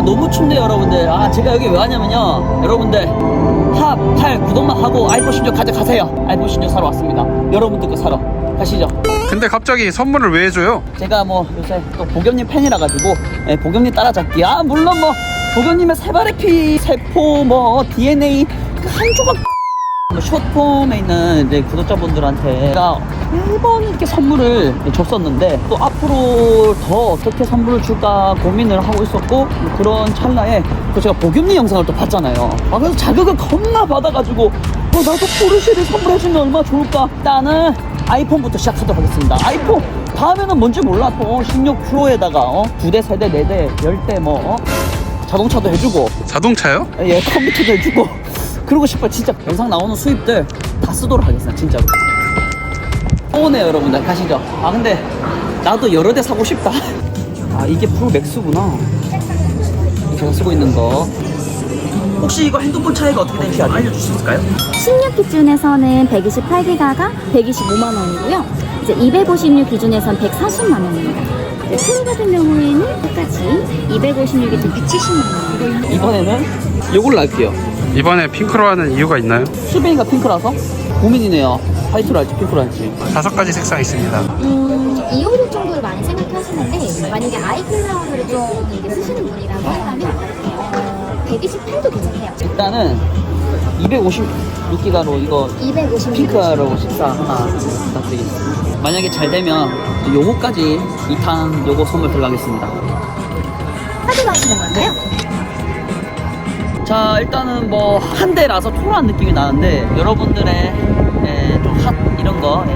날씨가 너무 춥네요 여러분들. 아 제가 여기 왜 왔냐면요. 여러분들 탑8 구독만 하고 아이폰 16 가져가세요. 아이폰 16 사러 왔습니다. 여러분들 거 사러 가시죠. 근데 갑자기 선물을 왜 해줘요? 제가 뭐 요새 또 보겸님 팬이라 가지고 예, 보겸님 따라잡기. 아 물론 뭐 보겸님의 세발의 피 세포 뭐 DNA 그 한 조각 뭐 숏폼에 있는 이제 구독자분들한테 제가 매번 이렇게 선물을 줬었는데 또 앞으로 더 어떻게 선물을 줄까 고민을 하고 있었고 뭐 그런 찰나에 또 제가 보겸님 영상을 또 봤잖아요 아 그래서 자극을 겁나 받아가지고 어, 나도 포르쉐를 선물해주면 얼마나 좋을까 일단은 아이폰부터 시작하도록 하겠습니다 아이폰 다음에는 뭔지 몰라 또16 프로에다가 어? 2대, 세대, 4대, 10대 뭐 어? 자동차도 해주고 자동차요? 예, 컴퓨터도 해주고 그러고 싶어. 진짜 영상 나오는 수입들 다 쓰도록 하겠습니다 진짜로. 오네요 여러분들. 가시죠. 아 근데 나도 여러 대 사고 싶다. 아 이게 프로 맥스구나. 제가 쓰고 있는 거. 혹시 이거 핸드폰 차이가 어떻게 되는지 알려줄 수 있을까요? 16 기준에서는 128기가가 125만 원이고요. 이제 256 기준에선 140만 원입니다. 네, 프로 같은 경우에는 똑같이 256이 170만 원이고요. 이번에는 요걸로 할게요 이번에 핑크로 하는 이유가 있나요? 수빈이가 핑크라서 고민이네요 화이트로 할지 핑크로 할지 다섯 가지 색상 있습니다. 음, 256 정도를 많이 생각하시는데 만약에 아이클라우드를 좀 이렇게 쓰시는 분이라고 한다면 어, 128도 괜찮아요. 일단은 256기가로 이거 256. 핑크로 식사 하나 부탁드리겠습니다. 만약에 잘 되면 또 요거까지 2탄 요거 선물 들어가겠습니다. 카드로 하시는 건가요? 자 일단은 뭐 한 대라서 초라한 느낌이 나는데 여러분들의 좀 핫 이런 거 예.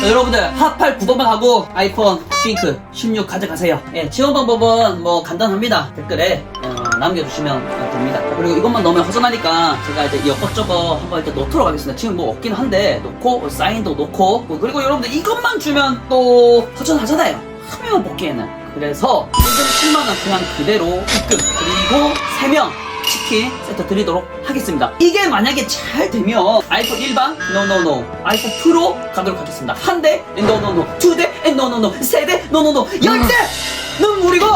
자, 여러분들 핫8 구독만 하고 아이폰 핑크 16 가져가세요 예, 지원 방법은 뭐 간단합니다 댓글에 어, 남겨주시면 됩니다. 그리고 이것만 넣으면 허전하니까 제가 이제 이것저것 한번 일단 넣도록 하겠습니다. 지금 뭐 없긴 한데 넣고 사인도 넣고. 뭐 그리고 여러분들 이것만 주면 또 허전하잖아요. 하면 먹기에는. 그래서 10만원 그냥 그대로 입금. 그리고 3명 치킨 세트 드리도록 하겠습니다. 이게 만약에 잘 되면 아이폰 일반? 노노노 아이폰 프로 가도록 하겠습니다. 한 대? 노노노 두 대? 노노노 세 대? 노노노 열대는 무리고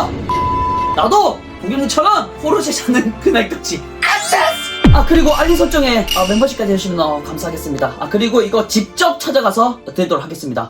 나도 공룡처럼 포르쉐 사는 그날까지! 아 그리고 알림 설정에 아, 멤버십까지 해주시면 감사하겠습니다. 아 그리고 이거 직접 찾아가서 드리도록 하겠습니다.